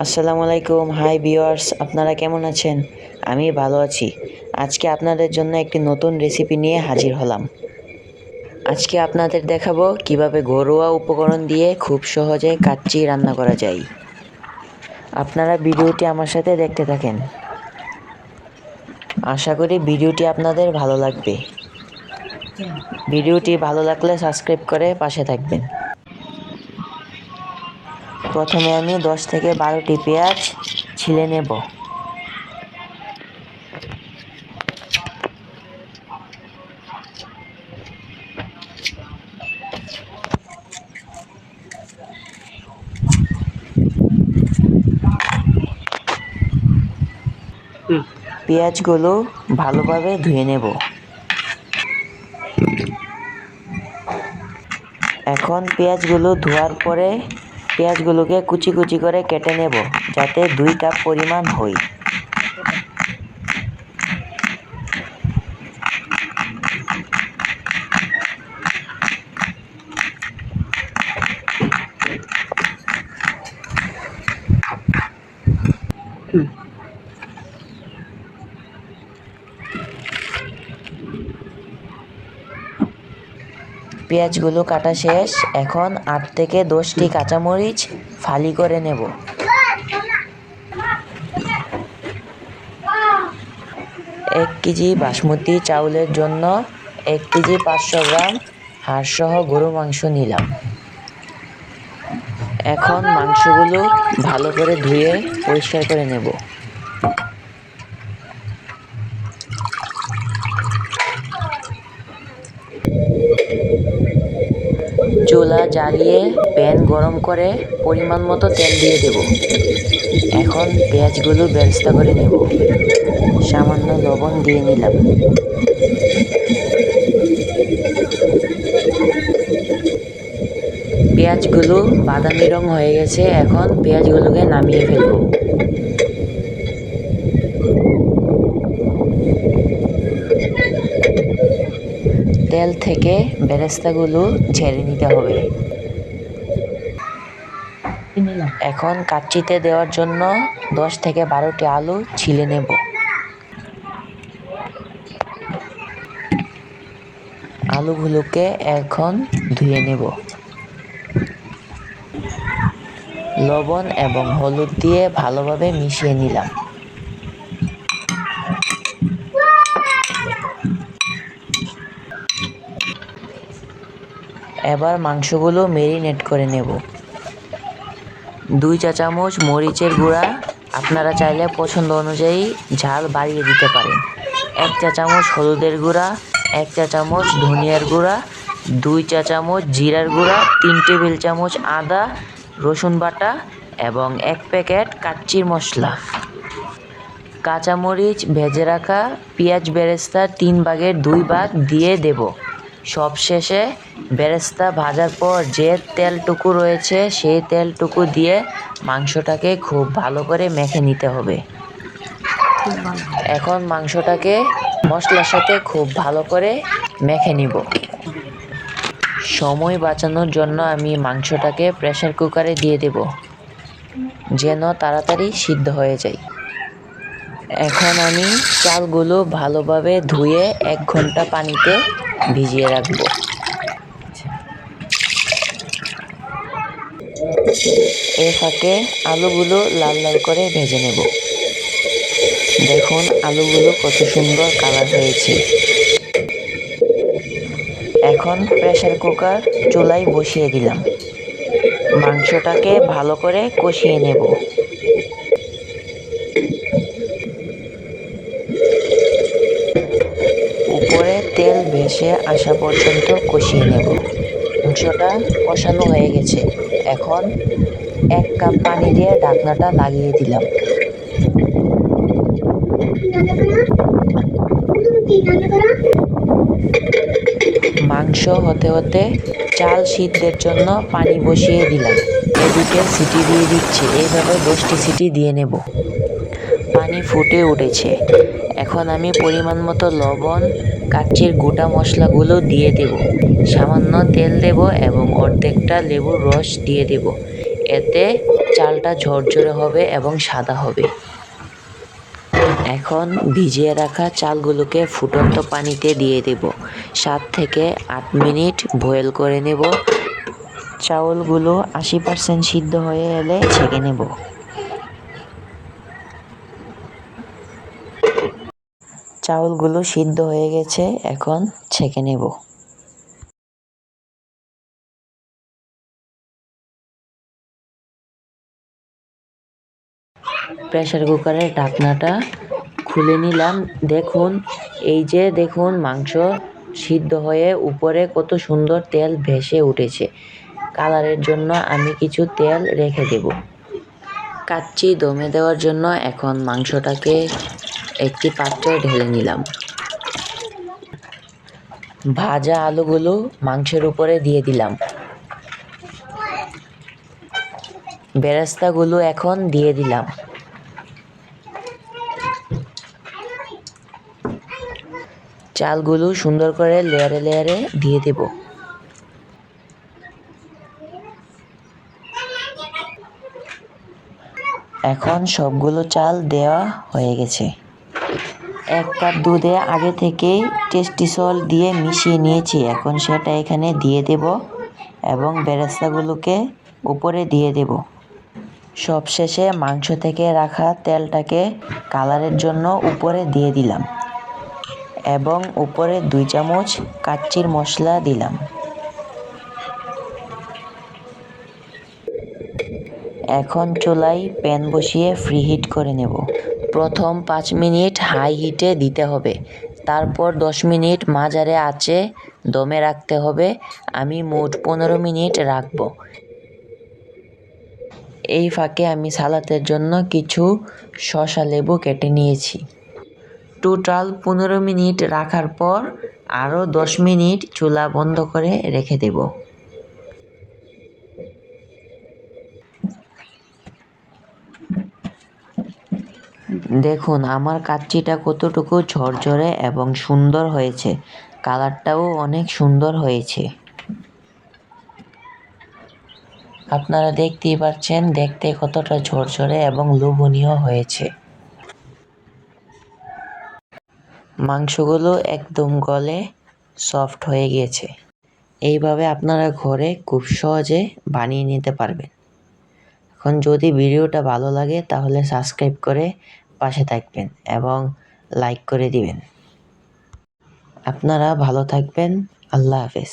আসসালামু আলাইকুম hi viewers আপনারা কেমন আছেন? আমি ভালো আছি। আজকে আপনাদের জন্য একটি নতুন রেসিপি নিয়ে হাজির হলাম। আজকে আপনাদের দেখাবো কীভাবে ঘরোয়া উপকরণ দিয়ে খুব সহজে কাচ্চি রান্না করা যায়। আপনারা ভিডিওটি আমার সাথে দেখতে থাকেন। আশা করি ভিডিওটি আপনাদের ভালো লাগবে। ভিডিওটি ভালো লাগলে সাবস্ক্রাইব করে পাশে থাকবেন। প্রথমে আমি দশ থেকে বারোটি পেঁয়াজ ছিলে নেব। পেঁয়াজগুলো ভালোভাবে ধুয়ে নেব। এখন পেঁয়াজগুলো ধোয়ার পরে পেঁয়াজগুলোকে কুচি কুচি করে কেটে নেব যাতে দুই কাপ পরিমাণ হয় পেঁয়াজগুলো কাটা শেষ। এখন আট থেকে দশটি কাঁচামরিচ ফালি করে নেব। এক কেজি বাসমতি চাউলের জন্য এক কেজি পাঁচশো গ্রাম হাড়সহ গরু মাংস নিলাম। এখন মাংসগুলো ভালো করে ধুয়ে পরিষ্কার করে নেব চুলা জ্বালিয়ে প্যান গরম করে পরিমাণ মতো তেল দিয়ে দেব। এখন পেঁয়াজগুলো ব্যবস্থা করে নেব। সামান্য লবণ দিয়ে নিলাম। পেঁয়াজগুলো বাদামি রং হয়ে গেছে, এখন পেঁয়াজগুলোকে নামিয়ে ফেলব। তেল থেকে বেরেস্তাগুলো ঝেড়ে নিতে হবে। এখন কাচ্চিতে দেওয়ার জন্য দশ থেকে বারোটি আলু ছিলে নেব। আলুগুলোকে এখন ধুয়ে নেব। লবণ এবং হলুদ দিয়ে ভালোভাবে মিশিয়ে নিলাম। এবার মাংসগুলো মেরিনেট করে নেব। দুই চা চামচ মরিচের গুঁড়া, আপনারা চাইলে পছন্দ অনুযায়ী ঝাল বাড়িয়ে দিতে পারেন। এক চা চামচ হলুদের গুঁড়া, এক চা চামচ ধনিয়ার গুঁড়া, দুই চা চামচ জিরার গুঁড়া, তিন টেবিল চামচ আদা, রসুন বাটা এবং এক প্যাকেট কাচ্চির মশলা। কাঁচামরিচ ভেজে রাখা, পেঁয়াজ বেরেস্তা তিন ভাগের দুই ভাগ দিয়ে দেব। সবশেষে বেরেস্তা ভাজার পর যে তেলটুকু রয়েছে, সেই তেলটুকু দিয়ে মাংসটাকে খুব ভালো করে মেখে নিতে হবে। এখন মাংসটাকে মশলার সাথে খুব ভালো করে মেখে নিব। সময় বাঁচানোর জন্য আমি মাংসটাকে প্রেশার কুকারে দিয়ে দেব, যেন তাড়াতাড়ি সিদ্ধ হয়ে যায়। এখন আমি চালগুলো ভালোভাবে ধুয়ে এক ঘণ্টা পানিতে ভিজিয়ে রাখব। এ ফাঁকে আলুগুলো লাল লাল করে ভেজে নেব। দেখুন আলুগুলো কত সুন্দর কালার হয়েছে। এখন প্রেশার কুকার চুলায় বসিয়ে দিলাম। মাংসটাকে ভালো করে কষিয়ে নেব উপরে তেল ভেসে আসা পর্যন্ত কষিয়ে নেব। মাংসটা কষানো হয়ে গেছে। এখন এক কাপ পানি দিয়ে ঢাকনাটা লাগিয়ে দিলাম। মাংস হতে হতে চাল সিদ্ধের জন্য পানি বসিয়ে দিলাম। এদিকে সিটি দিয়ে দিচ্ছি। এইভাবে দশটি সিটি দিয়ে নেব। পানি ফুটে উঠেছে। এখন আমি পরিমাণ মতো লবণ কাচ্চির গোটা মশলাগুলো দিয়ে দেব। সামান্য তেল দেব এবং অর্ধেকটা লেবুর রস দিয়ে দেব। এতে চালটা ঝরঝরে হবে এবং সাদা হবে। এখন ভিজিয়ে রাখা চালগুলোকে ফুটন্ত পানিতে দিয়ে দেব। সাত থেকে আট মিনিট বয়েল করে নেব। চাউলগুলো আশি পার্সেন্ট সিদ্ধ হয়ে এলে ছেঁকে নেব। চাউলগুলো সিদ্ধ হয়ে গেছে, এখন ছেঁকে নেব। প্রেসার কুকারের ঢাকনাটা খুলে নিলাম। দেখুন, এই যে দেখুন, মাংস সিদ্ধ হয়ে উপরে কত সুন্দর তেল ভেসে উঠেছে। কালারের জন্য আমি কিছু তেল রেখে দেব। কাচ্চি দমে দেওয়ার জন্য এখন মাংসটাকে একটি পাত্রে ঢেলে নিলাম। ভাজা আলুগুলো মাংসের উপরে দিয়ে দিলাম। বেরেস্তাগুলো এখন দিয়ে দিলাম। চালগুলো সুন্দর করে লেয়ারে লেয়ারে দিয়ে দেব। এখন সবগুলো চাল দেওয়া হয়ে গেছে। এক কাপ দুধে আগে থেকেই টেস্টিসল দিয়ে মিশিয়ে নিয়েছি। এখন সেটা এখানে দিয়ে দেব এবং বেরেস্তাগুলোকে উপরে দিয়ে দেব। সবশেষে মাংস থেকে রাখা তেলটাকে কালারের জন্য উপরে দিয়ে দিলাম এবং উপরে দুই চামচ কাচ্চির মশলা দিলাম। এখন চুলায় প্যান বসিয়ে ফ্রি হিট করে নেব। প্রথম পাঁচ মিনিট হাই হিটে দিতে হবে। তারপর দশ মিনিট মাঝারে আঁচে দমে রাখতে হবে। আমি মোট পনেরো মিনিট রাখব। এই ফাঁকে আমি সালাতের জন্য কিছু শসা লেবু কেটে নিয়েছি। টোটাল পনেরো মিনিট রাখার পর আরও দশ মিনিট চুলা বন্ধ করে রেখে দেব। দেখুন, আমার কাচ্চিটা কতটুকু ঝরঝরে এবং সুন্দর হয়েছে। কালারটাও অনেক সুন্দর হয়েছে। আপনারা দেখতেই পাচ্ছেন, দেখতে কতটা ঝরঝরে এবং লোভনীয় হয়েছে। মাংসগুলো একদম গলে সফট হয়ে গিয়েছে। এইভাবে আপনারা ঘরে খুব সহজে বানিয়ে নিতে পারবেন। এখন যদি ভিডিওটা ভালো লাগে, তাহলে সাবস্ক্রাইব করে পাশে থাকবেন এবং লাইক করে দিবেন। আপনারা ভালো থাকবেন। আল্লাহ হাফেজ।